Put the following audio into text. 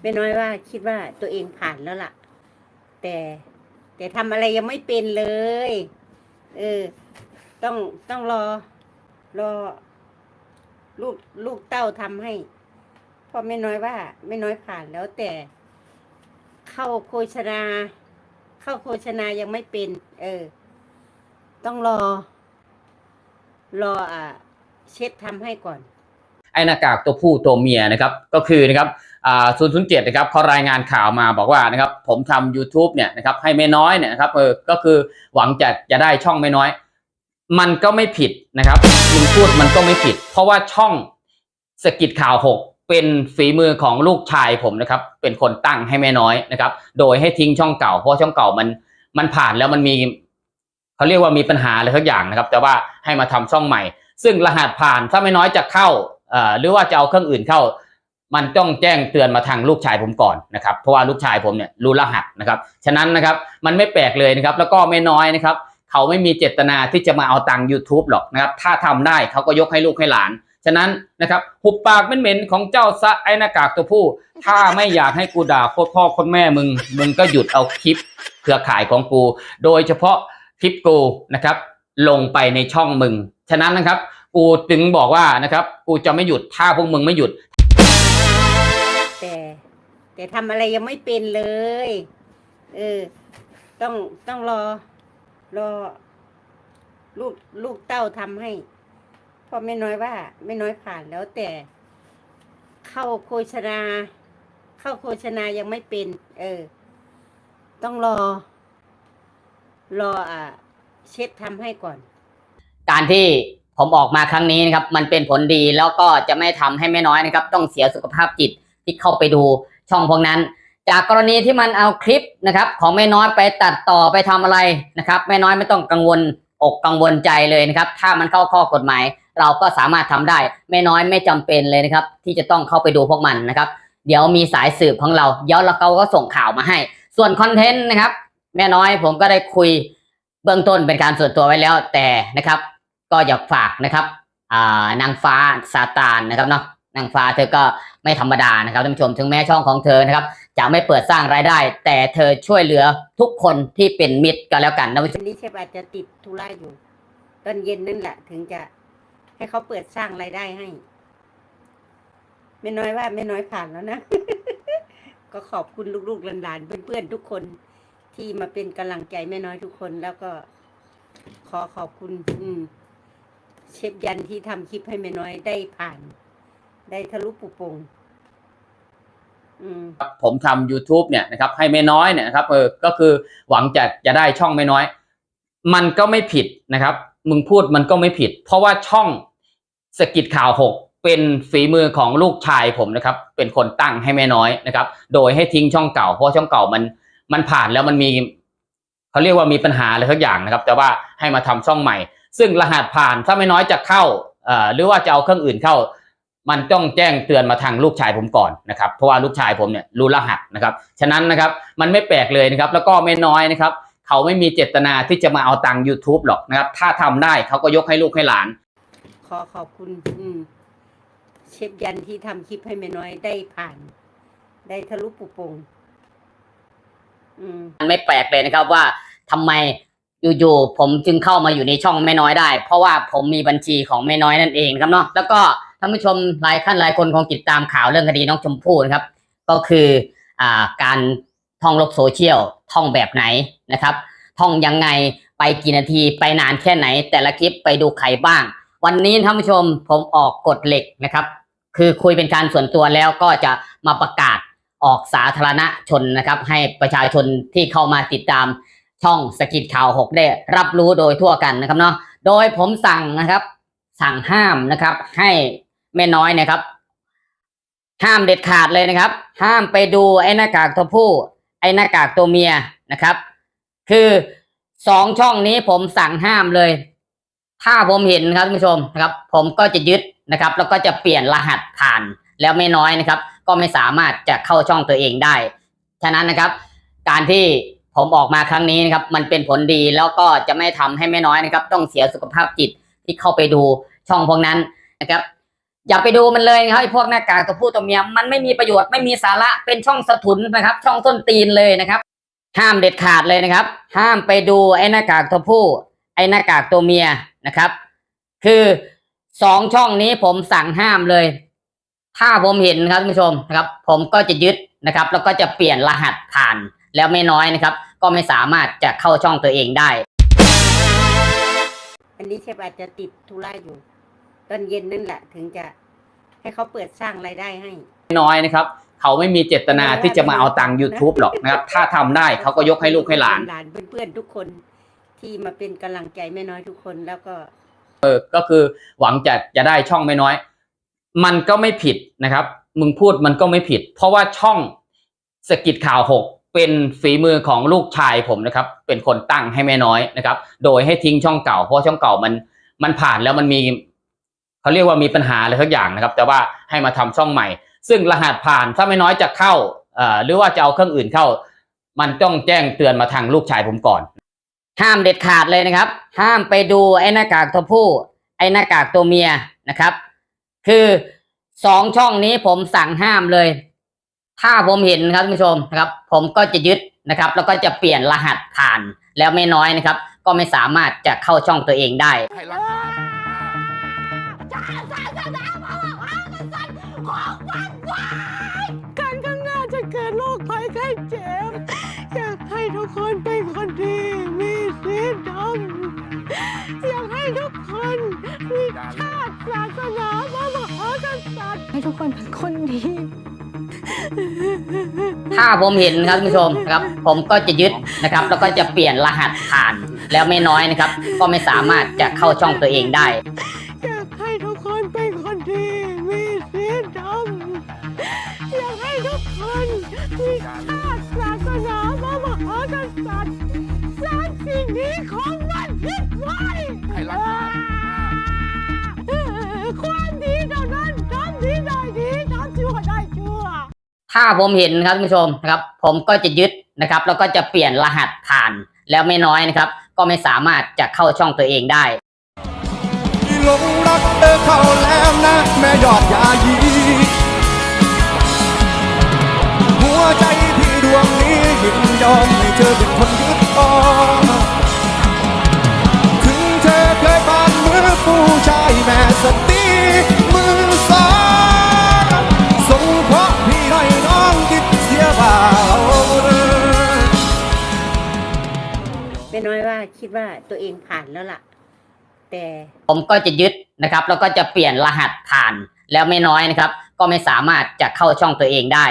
แม่น้อยว่าคิดว่าตัวเองผ่านแล้วล่ะ แต่แต่ทำอะไรยังไม่เป็นเลย เออ ต้องต้องรอ รอ ลูกลูกเต้าทำให้พราะไม่น้อยว่า ไม่น้อยผ่านแล้วแต่ เข้าโฆษณา เข้าโฆษณายังไม่เป็น เออ ต้องรอ รออ่าเช็ดทำให้ก่อน ไอ้หน้ากากตัวผู้ตัวเมียนะครับก็คือนะครับอ่า007นะครับเขารายงานข่าวมาบอกว่านะครับผมทำ YouTube เนี่ยนะครับให้ไม่น้อยเนี่ยนะครับเออก็คือหวังจะจะได้ช่องไม่น้อย มันก็ไม่ผิดนะครับลุงพูดมันก็ไม่ผิด เพราะว่าช่องสกิดข่าว6เป็นฝีมือของลูกชายผมนะครับเป็นคนตั้งให้แม่น้อยนะครับโดยให้ทิ้งช่องเก่า เพราะช่องเก่ามันมันผ่านแล้วมันมีเขาเรียกว่ามีปัญหาอะไรสักอย่างนะครับ แต่ว่าให้มาทำช่องใหม่ ซึ่งรหัสผ่านถ้าไม่น้อยจะเข้า หรือว่าจะเอาเครื่องอื่นเข้า มันต้องแจ้งเตือนมาทางลูกชายผมก่อนนะครับ เพราะว่าลูกชายผมเนี่ยรู้รหัสนะครับ ฉะนั้นนะครับมันไม่แปลกเลยนะครับ แล้วก็ไม่น้อยนะครับ เขาไม่มีเจตนาที่จะมาเอาตังค์ YouTube หรอกนะครับ ถ้าทำได้เขาก็ยกให้ลูกให้หลาน ฉะนั้นนะครับหุบปากเหม็นๆของเจ้าซะไอ้หน้ากากตัวผู้ ถ้าไม่อยากให้กูด่าโคตรพ่อโคตรแม่มึง มึงก็หยุดเอาคลิปเครือข่ายของกู โดยเฉพาะคลิปกูนะครับลงไปในช่องมึง ฉะนั้นนะครับ กูจึงบอกว่านะครับ กูจะไม่หยุดถ้าพวกมึงไม่หยุด แต่แต่ทำอะไรยังไม่เป็นเลย เออ ต้องต้องรอ รอ ลูกลูกเต้าทำให้เพราะไม่น้อยว่า ไม่น้อยผ่านแล้วแต่ เข้าโฆษณา เข้าโฆษณายังไม่เป็น เออ ต้องรอ รออ่าเช็ดทำให้ก่อน การที่ ผมออกมาครั้งนี้นะครับมันเป็นผลดีแล้วก็จะไม่ทำให้แม่น้อยนะครับ ต้องเสียสุขภาพจิตที่เข้าไปดูช่องพวกนั้น จากกรณีที่มันเอาคลิปนะครับ ของแม่น้อยไปตัดต่อไปทำอะไรนะครับแม่น้อยไม่ต้องกังวลอกกังวลใจเลยนะครับ ถ้ามันเข้าข้อกฎหมาย เราก็สามารถทำได้แม่น้อยไม่จำเป็นเลยนะครับ ที่จะต้องเข้าไปดูพวกมันนะครับ เดี๋ยวมีสายสืบของเราเดี๋ยวเราเขาก็ส่งข่าวมาให้ ส่วนคอนเทนต์นะครับ แม่น้อยผมก็ได้คุยเบื้องต้นเป็นการส่วนตัวไว้แล้วแต่นะครับ ก็อยากฝากนะครับนางฟ้าซาตานนะครับเนาะนางฟ้าเธอก็ไม่ธรรมดานะครับท่านผู้ชมถึงแม้ช่องของเธอนะครับ จะไม่เปิดสร้างรายได้ แต่เธอช่วยเหลือทุกคนที่เป็นมิตรกันแล้วกันนะผู้ชมวันนี้เชฟอาจจะติดธุระอยู่ตอนเย็นนั่นแหละถึงจะให้เขาเปิดสร้างรายได้ให้ ไม่น้อยว่าไม่น้อยผ่านแล้วนะ ก็ขอบคุณลูกๆหลานๆเพื่อนๆทุกคนที่มาเป็นกำลังใจแม่น้อยทุกคนแล้วก็ขอขอบคุณ อืม เชฟยันที่ทำคลิปให้แม่น้อยได้ผ่าน ได้ทะลุปุโปงอืมผมทำ YouTube เนี่ยนะครับให้ไม่น้อยเนี่ยนะครับเออก็คือหวังจะจะได้ช่องไม่น้อย มันก็ไม่ผิดนะครับ มึงพูดมันก็ไม่ผิด เพราะว่าช่องสกิดข่าว6เป็นฝีมือของลูกชายผมนะครับ เป็นคนตั้งให้ไม่น้อยนะครับ โดยให้ทิ้งช่องเก่า เพราะช่องเก่ามันมันผ่านแล้วมันมีเขาเรียกว่ามีปัญหาอะไรสักอย่างนะครับ แต่ว่าให้มาทำช่องใหม่ ซึ่งรหัสผ่านถ้าไม่น้อยจะเข้าเอ่อหรือว่าจะเอาเครื่องอื่นเข้า มันต้องแจ้งเตือนมาทางลูกชายผมก่อนนะครับเพราะว่าลูกชายผมเนี่ยรู้รหัสนะครับฉะนั้นนะครับมันไม่แปลกเลยนะครับแล้วก็ไม่น้อยนะครับเขาไม่มีเจตนาที่จะมาเอาตังค์ YouTube หรอกนะครับ ถ้าทำได้เขาก็ยกให้ลูกให้หลาน ขอขอบคุณอืมเชฟยันที่ทำคลิปให้แม่น้อยได้ผ่าน ได้ทะลุปุโปงอืมมันไม่แปลกเลยนะครับว่าทำไม อยู่ๆผมจึงเข้ามาอยู่ในช่องแม่น้อยได้ เพราะว่าผมมีบัญชีของแม่น้อยนั่นเองครับเนาะแล้วก็ท่านผู้ชมหลายท่านหลายคนคงติดตามข่าวเรื่องคดีน้องชมพู่นะครับ ก็คืออ่าการท่องโลกโซเชียลท่องแบบไหนนะครับ ท่องยังไงไปกี่นาทีไปนานแค่ไหน แต่ละคลิปไปดูใครบ้าง วันนี้ท่านผู้ชมผมออกกฎเหล็กนะครับ คือคุยเป็นการส่วนตัวแล้วก็จะมาประกาศออกสาธารณชนนะครับ ให้ประชาชนที่เข้ามาติดตาม ช่องสกิดข่าว6ได้รับรู้โดยทั่วกันนะครับเนาะโดยผมสั่งนะครับ สั่งห้ามนะครับ ให้แม่น้อยนะครับ ห้ามเด็ดขาดเลยนะครับ ห้ามไปดูไอ้หน้ากากตัวผู้ ไอ้หน้ากากตัวเมียนะครับ คือสองช่องนี้ผมสั่งห้ามเลย ถ้าผมเห็นครับท่านผู้ชมนะครับ ผมก็จะยึดนะครับ แล้วก็จะเปลี่ยนรหัสผ่านแล้วไม่น้อยนะครับ ก็ไม่สามารถจะเข้าช่องตัวเองได้ ฉะนั้นนะครับ การที่ ผมออกมาครั้งนี้นะครับ มันเป็นผลดีแล้วก็จะไม่ทำให้ไม่น้อยนะครับ ต้องเสียสุขภาพจิตที่เข้าไปดูช่องพวกนั้นนะครับ อย่าไปดูมันเลยนะครับไอ้พวกหน้ากากตัวผู้ตัวเมียมันไม่มีประโยชน์ไม่มีสาระเป็นช่องสะทุนนะครับ ช่องต้นตีนเลยนะครับ ห้ามเด็ดขาดเลยนะครับ ห้ามไปดูไอ้หน้ากากตัวผู้ ไอ้หน้ากากตัวเมียนะครับ คือสองช่องนี้ผมสั่งห้ามเลย ถ้าผมเห็นครับท่านผู้ชมนะครับ ผมก็จะยึดนะครับ แล้วก็จะเปลี่ยนรหัสผ่าน แล้วไม่น้อยนะครับ ก็ไม่สามารถจะเข้าช่องตัวเองได้ อันนี้เชฟอาจจะติดธุระอยู่ ตอนเย็นนั่นแหละถึงจะให้เขาเปิดสร้างรายได้ให้ น้อยนะครับ เขาไม่มีเจตนาที่จะมาเอาตังค์ YouTube หรอกนะครับ ถ้าทำได้เขาก็ยกให้ลูกให้หลาน หลานเพื่อนๆทุกคนที่มาเป็นกำลังใจแม่น้อยทุกคนแล้วก็ ก็คือหวังจะจะได้ช่องไม่น้อย มันก็ไม่ผิดนะครับ มึงพูดมันก็ไม่ผิด เพราะว่าช่องสกิดข่าวหก เป็นฝีมือของลูกชายผมนะครับ เป็นคนตั้งให้แม่น้อยนะครับ โดยให้ทิ้งช่องเก่า เพราะช่องเก่ามันมันผ่านแล้วมันมีเขาเรียกว่ามีปัญหาอะไรสักอย่างนะครับ แต่ว่าให้มาทำช่องใหม่ ซึ่งรหัสผ่านถ้าไม่น้อยจะเข้าเอ่อหรือว่าจะเอาเครื่องอื่นเข้า มันต้องแจ้งเตือนมาทางลูกชายผมก่อน ห้ามเด็ดขาดเลยนะครับ ห้ามไปดูไอ้หน้ากากตัวผู้ ไอ้หน้ากากตัวเมียนะครับ คือสองช่องนี้ผมสั่งห้ามเลย ถ้าผมเห็นครับท่านผู้ชมนะครับ ผมก็จะยึดนะครับ แล้วก็จะเปลี่ยนรหัสผ่านแล้วไม่น้อยนะครับ ก็ไม่สามารถจะเข้าช่องตัวเองได้ให้ราคาการข้างหน้าจะเกิดโรคภัยไข้เจ็บอยากให้ทุกคนเป็นคนดีมีศีลธรรมอยากให้ทุกคนมีชาติศาสนาพระมหากษัตริย์ให้ทุกคนเป็นคนดี ถ้าผมเห็นครับท่านผู้ชมนะครับ ผมก็จะยึดนะครับ แล้วก็จะเปลี่ยนรหัสผ่าน แล้วไม่น้อยนะครับ ก็ไม่สามารถจะเข้าช่องตัวเองได้ อยากให้ทุกคนเป็นคนดีมีศีลธรรมอยากให้ทุกคนมีชาติศาสนาพระมหากษัตริย์สร้างสิ่งนี้ของ ถ้าผมเห็นครับท่านผู้ชมนะครับ ผมก็จะยึดนะครับ แล้วก็จะเปลี่ยนรหัสผ่านแล้วไม่น้อยนะครับ ก็ไม่สามารถจะเข้าช่องตัวเองได้หลงรักเธอเข้าแล้วนะแม่ยอดยายีหัวใจที่ดวงนี้ยินยอมให้เธอเป็นคนยึดครองถึงเธอเคยผ่านมือผู้ชายแม่สตี คิดว่าตัวเองผ่านแล้วล่ะ แต่ผมก็จะยึดนะครับ แล้วก็จะเปลี่ยนรหัสผ่านแล้วไม่น้อยนะครับ ก็ไม่สามารถจะเข้าช่องตัวเองได้